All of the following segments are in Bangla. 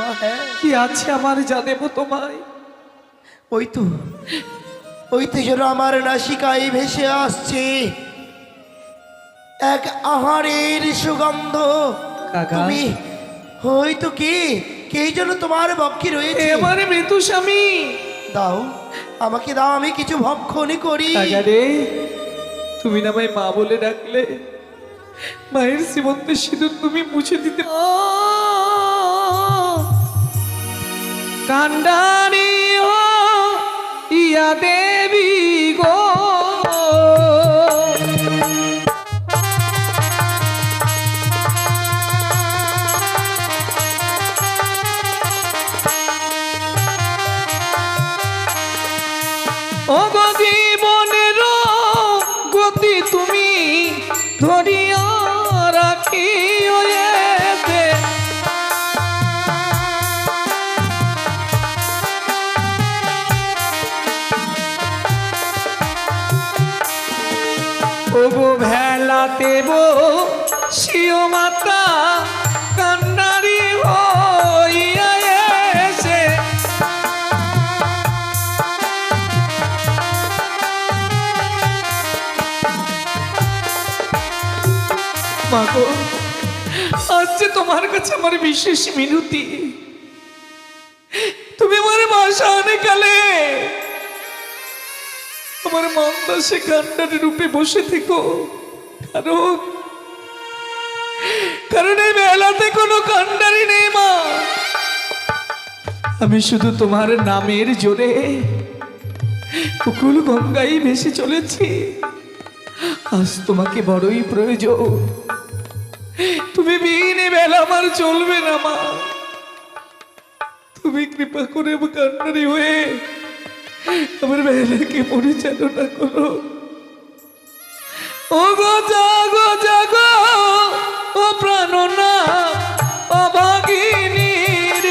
মা হ্যাঁ কি আছে আমার যা দেবো তোমায়? ওই তো ওই তো যেন আমার নাসিকায় ভেসে আসছে। এক আহারের সুগন্ধ। তুমি হয়তো কি? কে যেন তোমার বক্ষে রয়েছে? এবারে মৃত্যু স্বামী। দাও আমাকে দাও আমি কিছু ভক্ষণ করি। তুমি না আমায় মা বলে ডাকলে মায়ের সীমন্তের সিঁদুর তুমি মুছে দিতে কান্ডারি ও ভেলাতে শিও মাতা কান্নারি হইয়া এসে। মাগো আজ যে তোমার কাছে আমার বিশেষ মিনতি, তুমি আমার বাসা কালে আমার মন্দা সে কান্ডার রূপে বসে থেকো। কারণ কারণ এই মেলাতে কোনো কান্ডারি নেই, মা। আমি শুধু তোমার নামের জোরে কুকুল গঙ্গাই ভেসে চলেছি। আজ তোমাকে বড়ই প্রয়োজন। তুমি বিনে বেলা আমার চলবে না, মা। তুমি কৃপা করে কান্নারি হয়ে আমার বেলাকে পরিচালনা করো। ও গো জাগো জাগো, ও প্রাণনা অভাগিনীর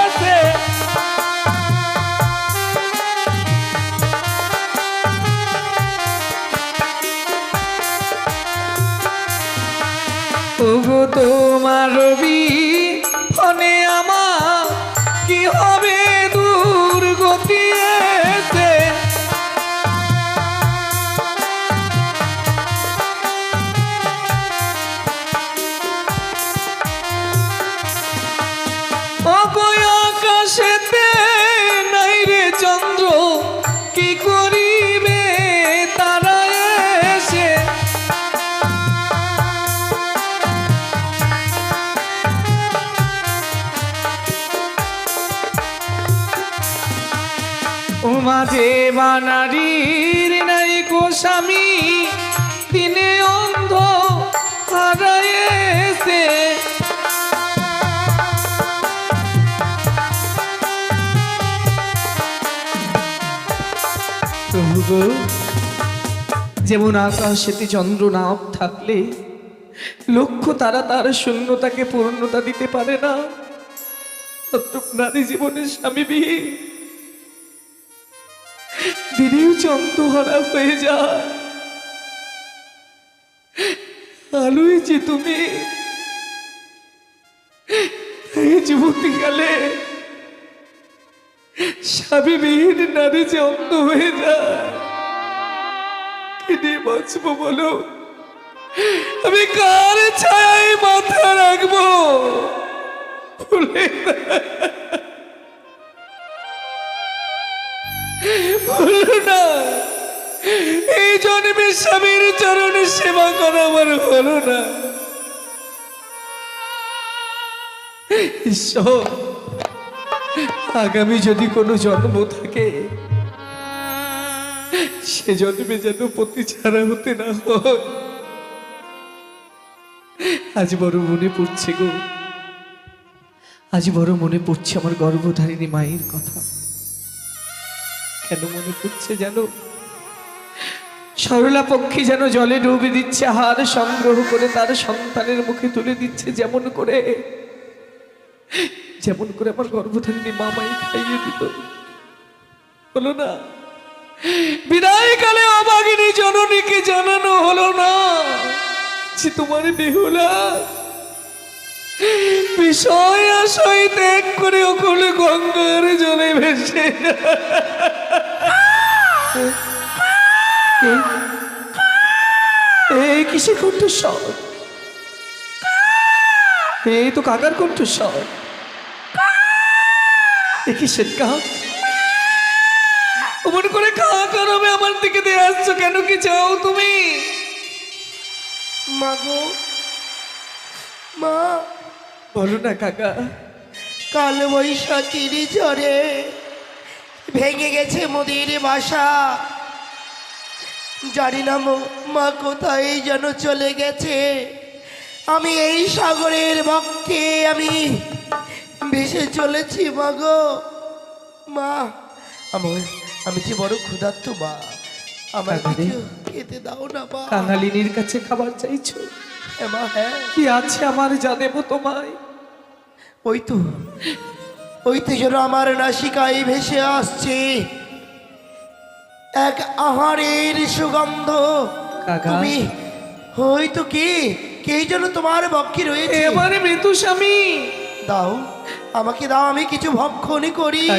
এসে ওগো তোমার রবি ফনে আমার কি হবে? বানারির নাই স্বামী। দিনে অন্ধ হারায়েছে যেমন আকাশেতে চন্দ্র নাম থাকলে লক্ষ্য তারা তার শূন্যতাকে পূর্ণতা দিতে পারে না। নারী জীবনের স্বামীবিহীন দিনেও চন্দ্রহারা হয়ে যায়। আলোই যে তুমি। এই যুবতী কালে স্বামীবিহীন নারী যে অন্ধ হয়ে যায়। কি নিয়ে বাঁচবো বলো? আমি কার ছায় মাথা রাখব? ভুলে এই জন্মে স্বামীর চরণে সেবা করা আমার হলো না। আগামী যদি কোনো জন্ম থাকে, সে জন্মে যেন পতি ছাড়া হতে না হয়। আজ বড় মনে পড়ছে গো। আজ বড় মনে পড়ছে আমার গর্ভধারিণী মায়ের কথা। কেন মনে করছে যেন? সরলা পক্ষী যেন জলে ডুবে দিচ্ছে, আহার সংগ্রহ করে তার সন্তানের মুখে তুলে দিচ্ছে, যেমন করে যেমন করে আমার গর্ভধারিণী মামাই খাইয়ে দিত। হলো না? বিদায় কালে অবাগিনী জননীকে জানানো হলো না যে তোমার বেহুলা বিষয় আশয় ত্যাগ করে ওকুল গঙ্গার জলে ভেসে এই কিসের কণ্ঠস্বর? এই তো কাকার কণ্ঠস্বর। এ কিসের কাক? মনে করে কাকার হবে আমার দিকে দিয়ে আসছো কেন কি চাও তুমি? মাগো মা বলো না কাকা। কাল বৈশাখীর ঝড়ে ভেঙে গেছে মোদির বাসা। জানি না মো- কোথায় যেন চলে গেছে। আমি এই সাগরের বক্ষে আমি ভেসে চলেছি মাগো মা আমার আমি যে বড় ক্ষুধার্ত মা আমার খেতে দাও না মা। কাঙালিনীর কাছে খাবার চাইছো? কি আছে আমার জানেবো তোমায়? ওই তো ওই তো যেন আমার নাসিকায় ভেসে আসছে। এক আহারের সুগন্ধ। তুমি হয়তো কে? কে যেন তোমার বক্ষে রয়েছে? এবারে মৃত্যু স্বামী। দাও আমাকে দাও আমি কিছু ভক্ষণ করি।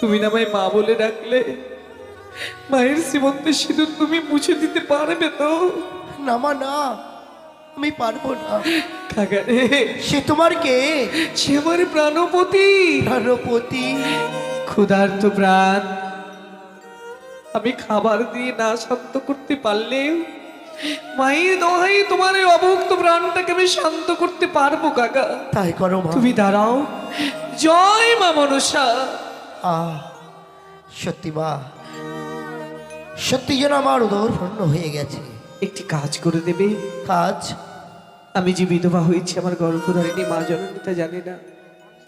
তুমি না আমায় মা বলে ডাকলে। মায়ের সীমন্তে সিঁদুর তুমি মুছে দিতে পারবে তো? না মা না আমি পারব না। কাকারে সে তোমার কে? সে আমার প্রাণপতি। প্রাণপতি। ক্ষুধার্ত প্রাণ। আমি খাবার দিয়ে না শান্ত করতে পারলেও মায়ের দোহাই তোমার এই অভুক্ত প্রাণটাকে আমি শান্ত করতে পারব কাকা। তাই করো তুমি দাঁড়াও। জয় মা মনসা। আহ সত্যি মা সত্যি যেন আমার উদর হয়ে গেছে। একটি কাজ করে দেবে। কাজ? আমি যে বিধবা হয়েছি আমার গর্ভধারিণী মা জননীতা জানে না।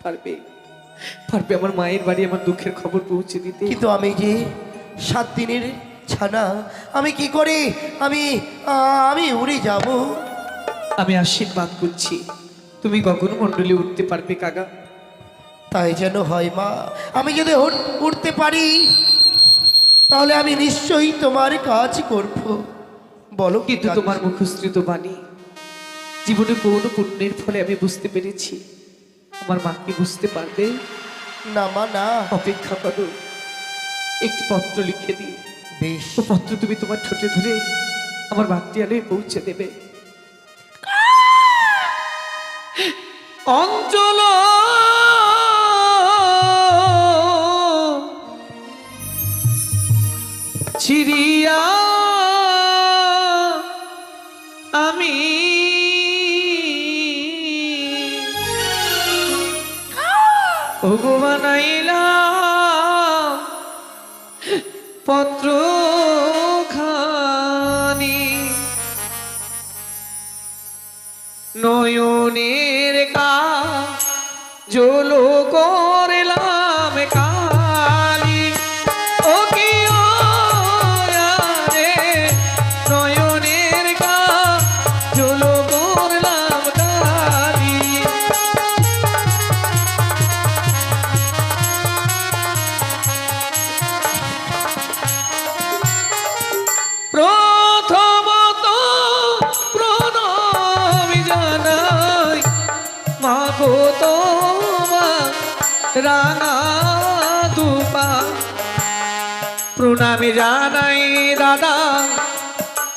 পারবে পারবে আমার মায়ের বাড়ি আমার দুঃখের খবর পৌঁছে দিতে। কিন্তু আমি যে সাত দিনের ছানা আমি কি করে? আমি আমি উড়ে যাব। আমি আশীর্বাদ করছি। তুমি কখনো গগনমণ্ডলে উঠতে পারবে কাকা? তাই যেন হয় মা। আমি যদি উড়তে পারি তাহলে আমি নিশ্চয়ই তোমার কাজ করব। বলো কিন্তু তোমার মুখশ্রিত বাণী জীবনে পৌন পুণ্যের ফলে আমি বুঝতে পেরেছি। আমার মাকে বুঝতে পারবে? না মা না। অপেক্ষা করো। একটি পত্র লিখে দিই। বেশ। ও পত্র তুমি তোমার ঠোঁটে ধরে আমার বাক্তিয়ালয়ে পৌঁছে দেবে। অঞ্চল ভগবানাইলাম পত্র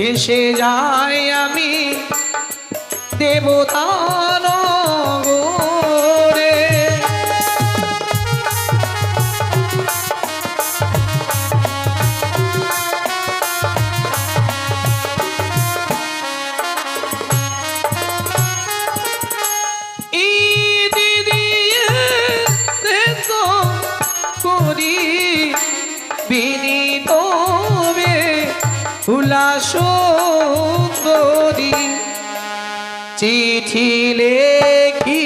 ভেসে যাই আমি দেবতার করি বিনীত হুলা সুন্দরী, চিঠি লেখি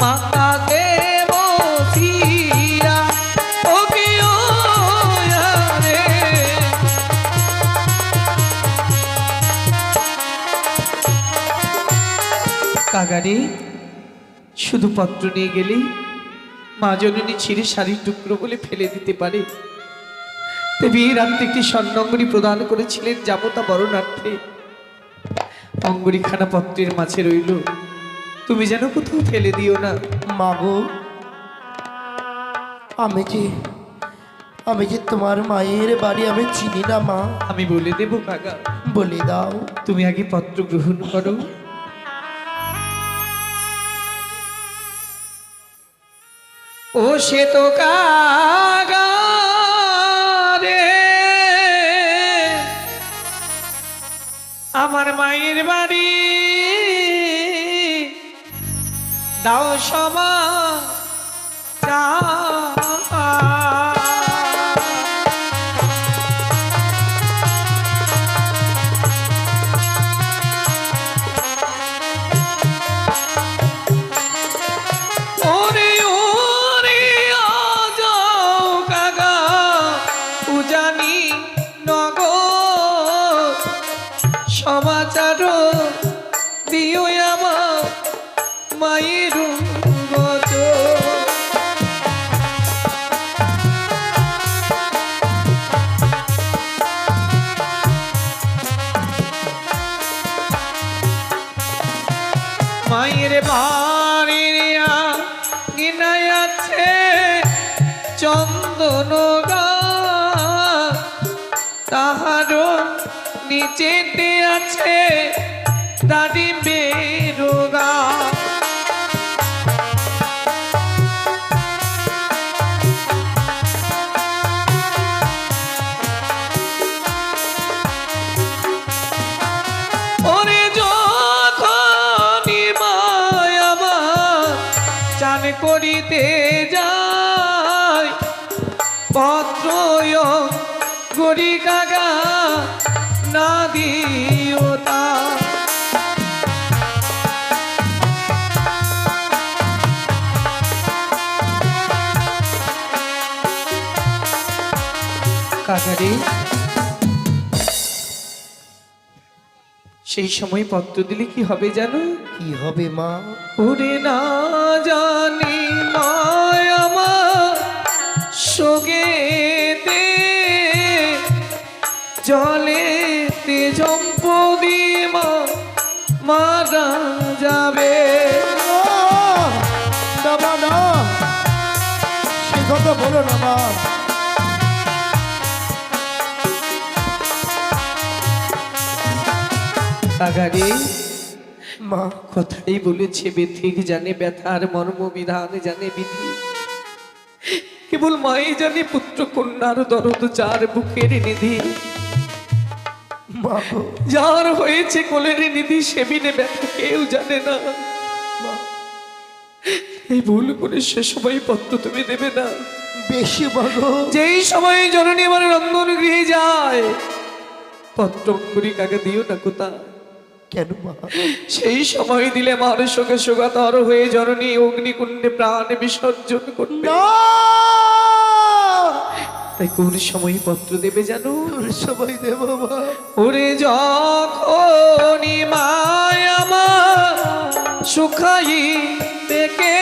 মাতাতে বসিয়া ও কি রে কাগারে শুধু পত্র নিয়ে গেলেই মা জননী ছিঁড়ে শাড়ির টুকরো বলে ফেলে দিতে পারে। এই রাত্রে একটি স্বর্ণঙ্গরি প্রদান করেছিলেন জামতা বরণার্থে। অঙ্গরিখানা পত্রের মাঝে রইল। তুমি যেন কোথাও ফেলে দিও না। মাগো আমি যে আমি যে তোমার মায়ের বাড়ি আমি চিনি না মা। আমি বলে দেবো কাকা। বলে দাও। তুমি আগে পত্র গ্রহণ করো। ও সে তো কাগা আমার মায়ের বাড়ি। দাও সমা ওরে মায়ের বাড়িয়া গিনায় আছে চন্দন তাহার নিচেতে আছে দাদি বেরোগা। করিতে যায় পত্র গরি কাগা না দিও তা। কাকারে সেই সময় পত্র দিলে কি হবে জানো কি হবে মা ওরে না জানি মায় আমার সোগেতে জলেতে জম্পদি মা মারা যাবে না সে কথা বলো না মা কাগারে মা। কথাই বলেছে বেথিক জানে ব্যথার মর্ম বিধান জানে বিধি। কেবল মাই জানে পুত্র কন্যার দরদ যার বুকের নিধি। মা যার হয়েছে কোলের নিধি সেবিনে ব্যথা কেউ জানে না। মা। এই ভুল করে সে সময় পত্র তুমি দেবে না। বেশি মাগো যেই সময় জননী আমার রন্ধন গৃহে যায় পত্র কাকে দিও না কোথা কেন মা? সেই সময় দিলে মার শোকে শোকাতর হয়ে জননী অগ্নিকুণ্ডে প্রাণ বিসর্জন করবে। তাই কোন সময় পত্র দেবে জানো? সবাই দেব ওরে যখনই মায় আমার সুখাই থেকে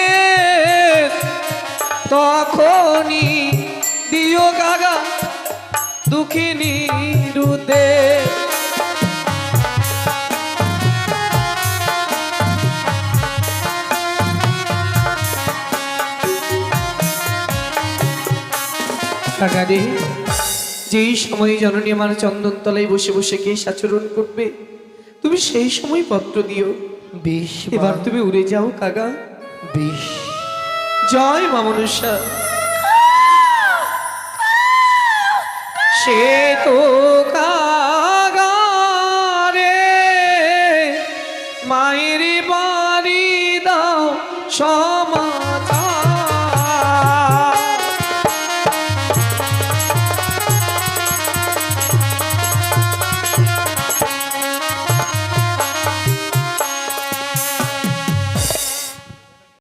তখনই দিও গাগা দুঃখিনী রুদে। কাকারে যেই সময় জননী আমার চন্দন তলায় বসে বসে কে সাচরণ করবে তুমি সেই সময় পত্র দিও। বেশ এবার তুমি উড়ে যাও কাকা বেশ। জয় মা মনুষ্যা। সে তো কাগা